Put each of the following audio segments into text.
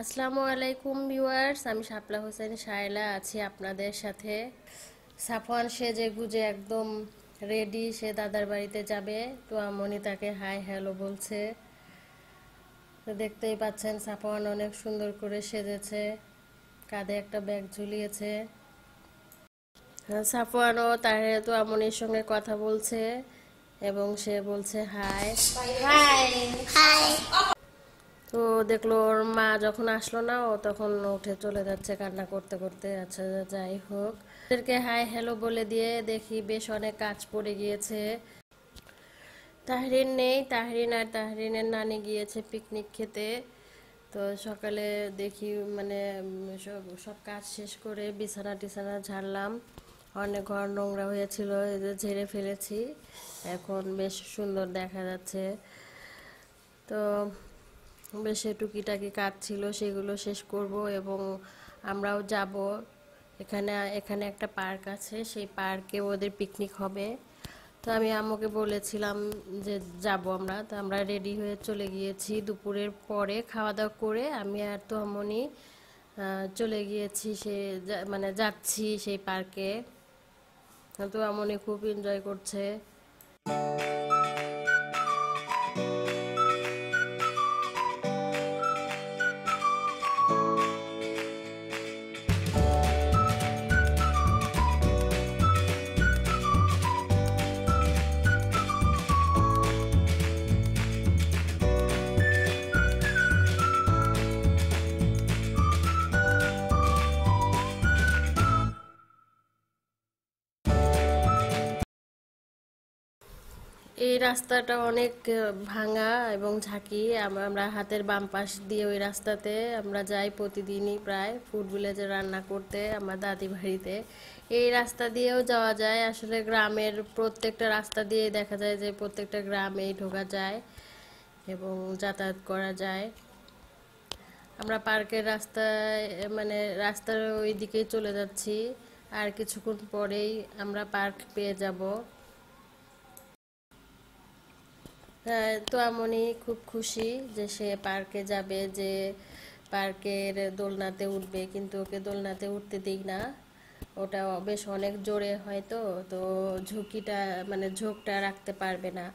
আসসালামু আলাইকুম ভিউয়ার্স আমি শাপলা হোসেন শায়লা আছি আপনাদের সাথে। সাফওয়ান সেজে গুজে একদম রেডি সে দাদার বাড়িতে যাবে। তো আমনি তাকে হাই হ্যালো বলছে। তো দেখতেই পাচ্ছেন সাফওয়ান অনেক সুন্দর করে সেজেছে। কাঁধে একটা ব্যাগ ঝুলিয়েছে। সাফওয়ানও তার তো আমনির সঙ্গে কথা বলছে এবং সে বলছে হাই হাই হাই তো দেখল ওর মা যখন আসলো না, ও তখন উঠে চলে যাচ্ছে কান্না করতে করতে। আচ্ছা যাই হোক। ওদেরকে হাই হ্যালো বলে দিয়ে দেখি বেশ অনেক কাজ পড়ে গিয়েছে। তাহরিন নেই, তাহরিন আর তাহরিনের নানি গিয়েছে পিকনিক খেতে। তো সকালে দেখি মানে সব সব কাজ শেষ করে বিছানা টিছানা ঝাড়লাম। অনেক ঘর নোংরা হয়েছিল ঝেড়ে ফেলেছি। এখন বেশ সুন্দর দেখা যাচ্ছে। তো বেশ টুকিটাকি কাজ ছিল, সেগুলো শেষ করব এবং আমরাও যাব। এখানে এখানে একটা পার্ক আছে, সেই পার্কে ওদের পিকনিক হবে। তো আমি আম্মুকে বলেছিলাম যে যাব আমরা, তো আমরা রেডি হয়ে চলে গিয়েছি। দুপুরের পরে খাওয়া দাওয়া করে আমি আর তো আম্মনি চলে গিয়েছি সে মানে যাচ্ছি সেই পার্কে। তো আমনি খুব এনজয় করছে। এই রাস্তাটা অনেক ভাঙা এবং ঝাঁকি। আমরা হাতের বাম পাশ দিয়ে ওই রাস্তাতে আমরা যাই প্রতিদিনই প্রায় ফুড ভিলেজে রান্না করতে আমার দাদি বাড়িতে। এই রাস্তা দিয়েও যাওয়া যায়। আসলে গ্রামের প্রত্যেকটা রাস্তা দিয়ে দেখা যায় যে প্রত্যেকটা গ্রামেই ঢোকা যায় এবং যাতায়াত করা যায়। আমরা পার্কের রাস্তায় মানে রাস্তার ওই দিকেই চলে যাচ্ছি। আর কিছুক্ষণ পরেই আমরা পার্ক পেয়ে যাব। তো আমনি খুব খুশি যে সে পার্কে যাবে, যে পার্কের দোলনাতে উঠবে, কিন্তু ওকে দোলনাতে উঠতে দিই না। ওটা বেশ অনেক জোরে হয় তো তো ঝুঁকিটা মানে ঝোঁকটা রাখতে পারবে না।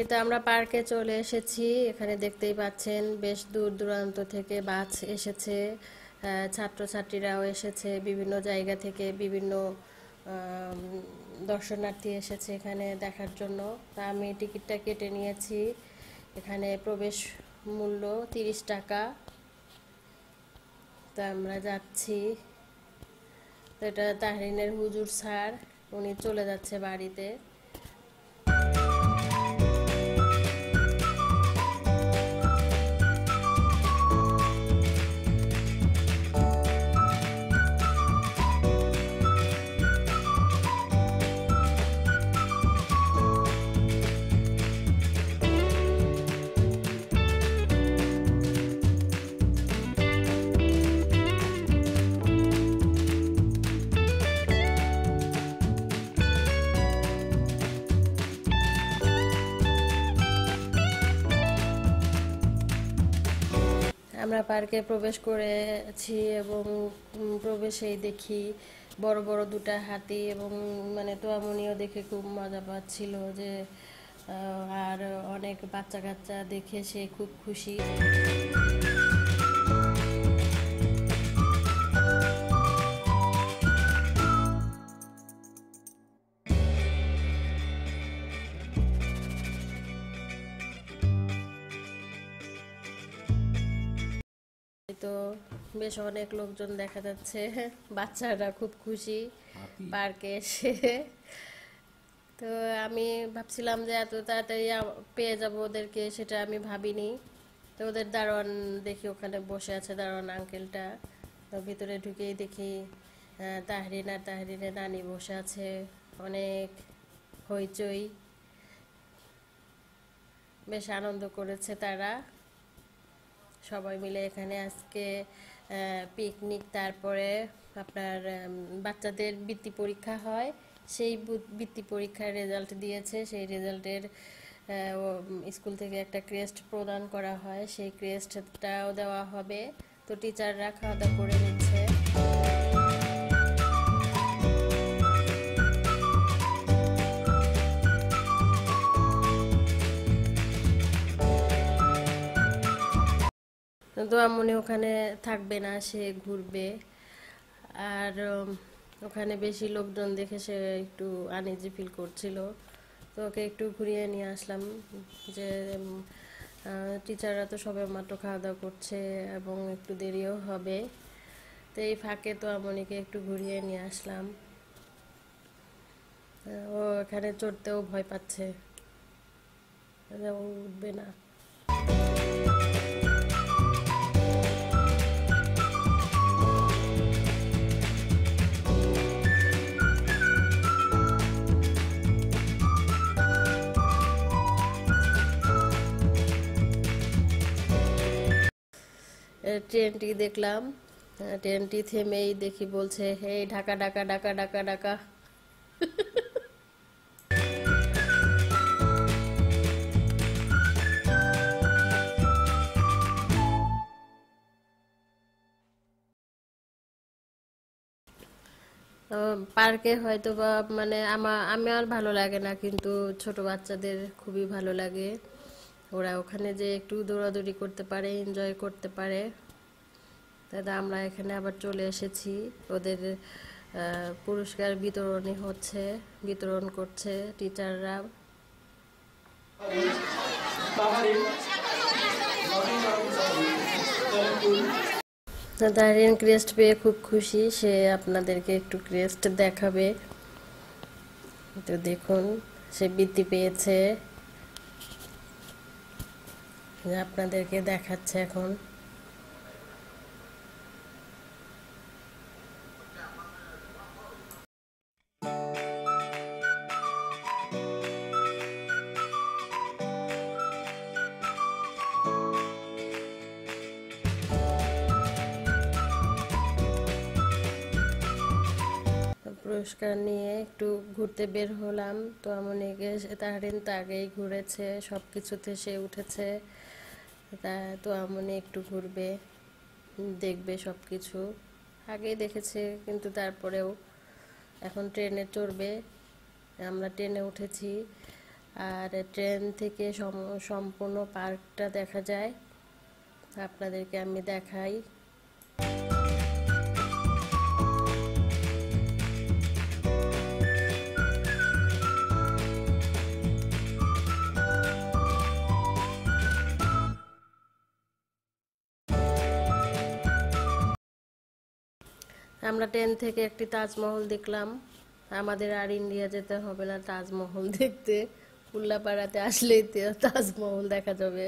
এটা আমরা পার্কে চলে এসেছি, এখানে দেখতেই পাচ্ছেন বেশ দূর দূরান্ত থেকে বাস এসেছে। ছাত্রছাত্রীরাও এসেছে বিভিন্ন জায়গা থেকে, বিভিন্ন দর্শনার্থী এসেছে এখানে দেখার জন্য। তা আমি টিকিটটা কেটে নিয়েছি। এখানে প্রবেশ মূল্য তিরিশ টাকা। তা আমরা যাচ্ছি। এটা তাহরিনের হুজুর স্যার, উনি চলে যাচ্ছে বাড়িতে। আমরা পার্কে প্রবেশ করেছি এবং প্রবেশেই দেখি বড় বড় দুটা হাতি এবং মানে তোয়ামনিও দেখে খুব মজা পাচ্ছিল যে আর অনেক বাচ্চা কাচ্চা দেখে সে খুব খুশি। তো বেশ অনেক লোকজন দেখা যাচ্ছে। বাচ্চারা খুব খুশি পার্কে এসে। তো আমি ভাবছিলাম যে এত তাড়াতাড়ি পেয়ে যাব ওদেরকে সেটা আমি ভাবিনি। তো ওদের দারোয়ান দেখি ওখানে বসে আছে দারোয়ান আঙ্কেলটা তো ভিতরে ঢুকেই দেখি তাহরিন আর তাহরিনের নানি বসে আছে। অনেক হইচই। বেশ আনন্দ করেছে তারা। সবাই মিলে এখানে আজকে পিকনিক তারপরে আপনার বাচ্চাদের বৃত্তি পরীক্ষা হয়। সেই বৃত্তি পরীক্ষার রেজাল্ট দিয়েছে। সেই রেজাল্টের স্কুল থেকে একটা ক্রেস্ট প্রদান করা হয়। সেই ক্রেস্টটাও দেওয়া হবে। তো টিচাররা খাওয়া দাওয়া করে নিচ্ছে। দোয়ামনি ওখানে থাকবে না, সে ঘুরবে। আর ওখানে বেশি লোকজন দেখে সে একটু আনইজি ফিল করছিল। তো ওকে একটু ঘুরিয়ে নিয়ে আসলাম যে টিচাররা তো সবে মাত্র খাওয়া দাওয়া করছে এবং একটু দেরিও হবে। তো এই ফাঁকে তো আমনিকে একটু ঘুরিয়ে নিয়ে আসলাম। ও এখানে চড়তেও ভয় পাচ্ছে। উঠবে না। ট্রেনটি দেখলাম। ট্রেনটি থেমেই দেখি বলছে হে ঢাকা ঢাকা ঢাকা ঢাকা ঢাকা। পার্কে হয়তো বা মানে আমার আমার ভালো লাগে না, কিন্তু ছোট বাচ্চাদের খুবই ভালো লাগে। ওরা ওখানে যে একটু দৌড়াদৌড়ি করতে পারে এনজয় করতে পারে। দাদা, আমরা এখানে আবার চলে এসেছি। ওদের পুরস্কার বিতরণী হচ্ছে, বিতরণ করছে টিচাররা। দারিয়ান ক্রেস্ট পেয়ে খুব খুশি, সে আপনাদেরকে একটু ক্রেস্ট দেখাবে। তো দেখুন, সে বৃত্তি পেয়েছে। আপনাদেরকে দেখাচ্ছে এখন। পুরস্কার নিয়ে একটু ঘুরতে বের হলাম। তো আমনিকে তাহারিন তো আগেই ঘুরেছে সব কিছুতে সে উঠেছে। তা তো আমনে একটু ঘুরবে, দেখবে সব কিছু আগেই দেখেছে, কিন্তু তারপরেও এখন ট্রেনে চড়বে। আমরা ট্রেনে উঠেছি, আর ট্রেন থেকে সম- সম্পূর্ণ পার্কটা দেখা যায়। আপনাদেরকে আমি দেখাই। আমরা ট্রেন থেকে একটি তাজমহল দেখলাম। আমাদের আর ইন্ডিয়া যেতে হবে না তাজমহল দেখতে। উল্লাপাড়াতে আসলেই তাজমহল দেখা যাবে।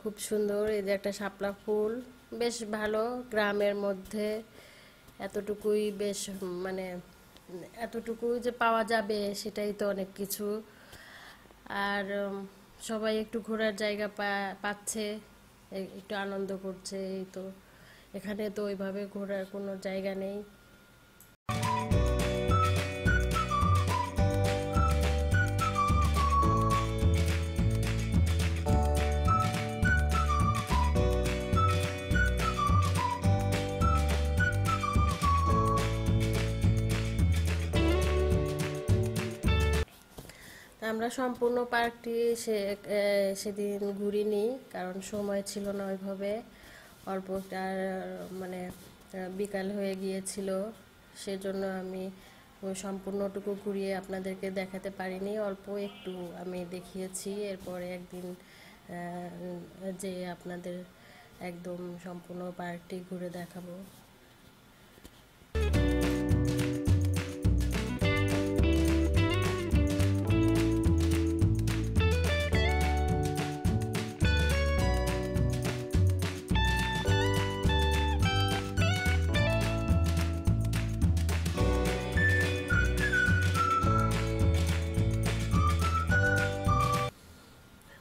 খুব সুন্দর, এই যে একটা শাপলা ফুল। বেশ ভালো গ্রামের মধ্যে। এতটুকুই বেশ মানে এতটুকুই যে পাওয়া যাবে সেটাই তো অনেক কিছু। আর সবাই একটু ঘোরার জায়গা পাচ্ছে একটু আনন্দ করছে, এই তো। এখানে তো ওইভাবে ঘোরার কোনো জায়গা নেই। আমরা সম্পূর্ণ পার্কটি সে সেদিন ঘুরিনি, কারণ সময় ছিল না ওইভাবে। অল্প আর মানে বিকাল হয়ে গিয়েছিল। সেজন্য আমি সম্পূর্ণটুকু ঘুরিয়ে আপনাদেরকে দেখাতে পারিনি, অল্প একটু আমি দেখিয়েছি। এরপরে একদিন যে আপনাদের একদম সম্পূর্ণ পার্কটি ঘুরে দেখাবো।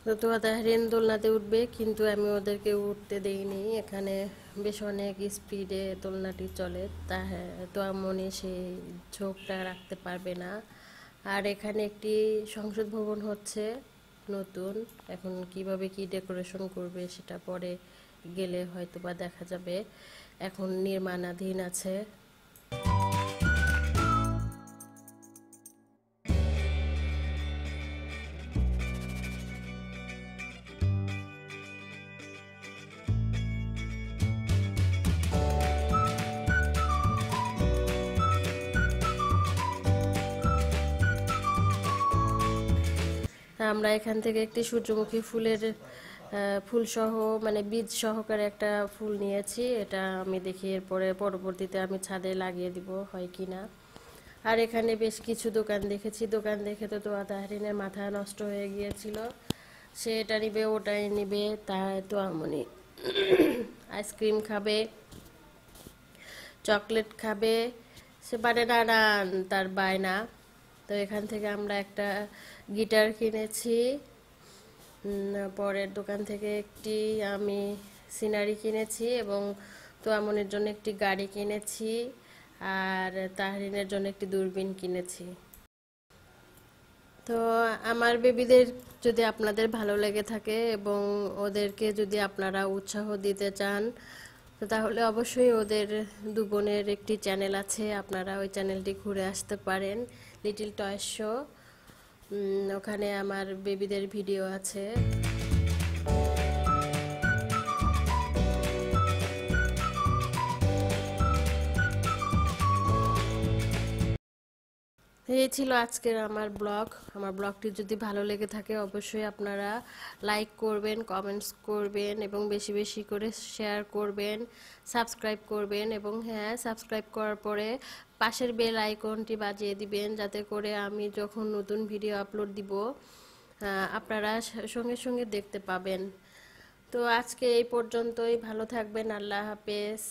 তো তাহরিন দোলনাতে উঠবে, কিন্তু আমি ওদেরকে উঠতে দেইনি। এখানে বেশ অনেক স্পিডে দোলনাটি চলে। তা তো মনে সেই ঝোঁকটা রাখতে পারবে না। আর এখানে একটি সংসদ ভবন হচ্ছে নতুন। এখন কীভাবে কি ডেকোরেশন করবে সেটা পরে গেলে হয়তো বা দেখা যাবে। এখন নির্মাণাধীন আছে। আমরা এখান থেকে একটি সূর্যমুখী ফুলের ফুল সহ মানে বীজ সহকারে একটা ফুল নিয়েছি। এটা আমি দেখি এরপরে পরবর্তীতে আমি ছাদে লাগিয়ে দিব, হয় কি না। আর এখানে বেশ কিছু দোকান দেখেছি। দোকান দেখে তো তোয়া তাহরিনের মাথা নষ্ট হয়ে গিয়েছিল। সে এটা নিবে, ওটাই নিবে তা তো আমনি। আইসক্রিম খাবে, চকলেট খাবে, সে পারে না না তার বায়না। তো এখান থেকে আমরা একটা গিটার কিনেছি। পরের দোকান থেকে একটি আমি সিনারি কিনেছি এবং তোয়ামনের জন্য একটি গাড়ি কিনেছি আর তাহরিনের জন্য একটি দূরবীন কিনেছি। তো আমার বেবিদের যদি আপনাদের ভালো লেগে থাকে এবং ওদেরকে যদি আপনারা উৎসাহ দিতে চান, তো তাহলে অবশ্যই ওদের দু বোনের একটি চ্যানেল আছে, আপনারা ওই চ্যানেলটি ঘুরে আসতে পারেন, লিটিল টয় শো। ওখানে আমার বেবিদের ভিডিও আছে। এই ছিল আজকের আমার ব্লগ। আমার ব্লগটি যদি ভালো লেগে থাকে, অবশ্যই আপনারা লাইক করবেন কমেন্টস করবেন এবং বেশি বেশি করে শেয়ার করবেন সাবস্ক্রাইব করবেন এবং হ্যাঁ সাবস্ক্রাইব করার পরে পাশের বেল আইকনটি বাজিয়ে দিবেন যাতে করে আমি যখন নতুন ভিডিও আপলোড দিব আপনারা সঙ্গে সঙ্গে দেখতে পাবেন। তো আজকে এই পর্যন্তই। ভালো থাকবেন। আল্লাহ হাফেজ।